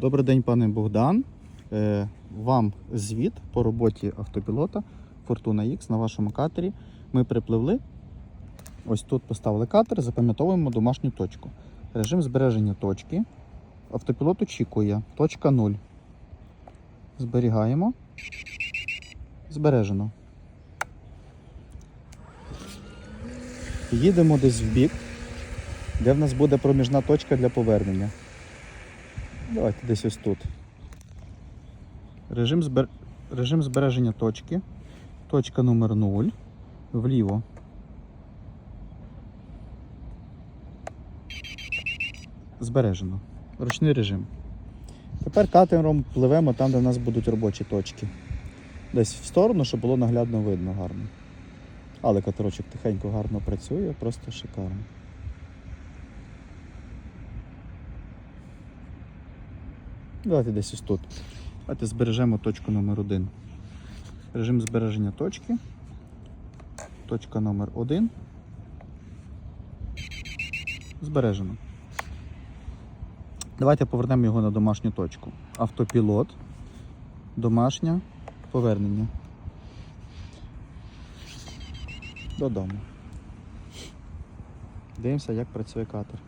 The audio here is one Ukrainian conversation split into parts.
Добрий день, пане Богдан. Е, Вам звіт по роботі автопілота Fortuna X на вашому катері. Ми припливли. Ось тут поставили катер, запам'ятовуємо домашню точку. Режим збереження точки. Автопілот очікує. Точка 0. Зберігаємо. Збережено. Їдемо десь в бік, де в нас буде проміжна точка для повернення. Давайте десь ось тут. Режим, збер... Режим збереження точки. Точка номер 0. Вліво. Збережено. Ручний режим. Тепер катером пливемо там, де в нас будуть робочі точки. Десь в сторону, щоб було наглядно видно гарно. Але катерочок тихенько гарно працює, просто шикарно. Давайте десь ось тут. Давайте збережемо точку номер 1 Режим збереження точки. Точка номер 1 Збережено. Давайте повернемо його на домашню точку. Автопілот. Домашнє повернення. Додому. Дивимося, як працює катер.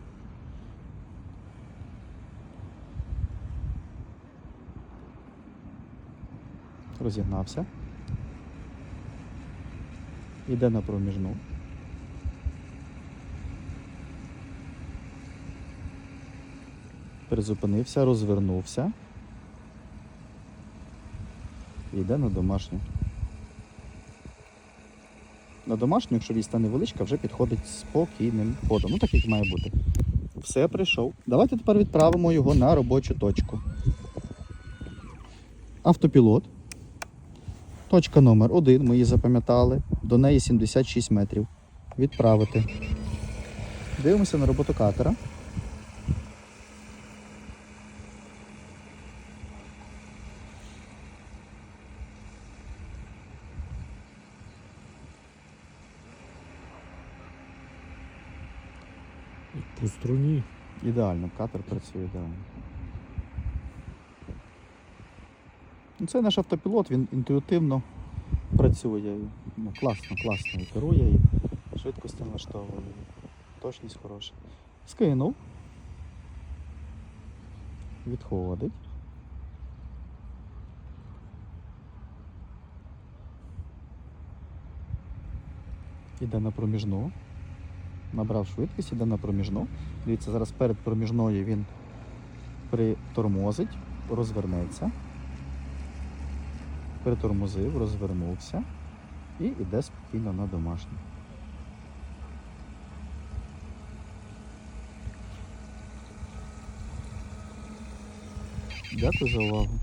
Розігнався. Іде на проміжну. Призупинився, розвернувся. І йде на домашню. На домашню, якщо відстань невеличка, вже підходить спокійним ходом. Ну так як має бути. Все, прийшов. Давайте тепер відправимо його на робочу точку. Автопілот. Точка номер 1 ми її запам'ятали. До неї 76 метрів. Відправити. Дивимося на роботу катера. По струні. Ідеально, катер працює ідеально. Ну, Це наш автопілот, він інтуїтивно працює. Ну, класно, класно керує, і швидкість налаштовує, точність хороша. Скинув. Відходить. Іде на проміжну. Набрав швидкість, іде на проміжну. Дивіться, зараз перед проміжною він притормозить, розвернеться. Притормозив, розвернувся і йде спокійно на домашній. Дякую за увагу.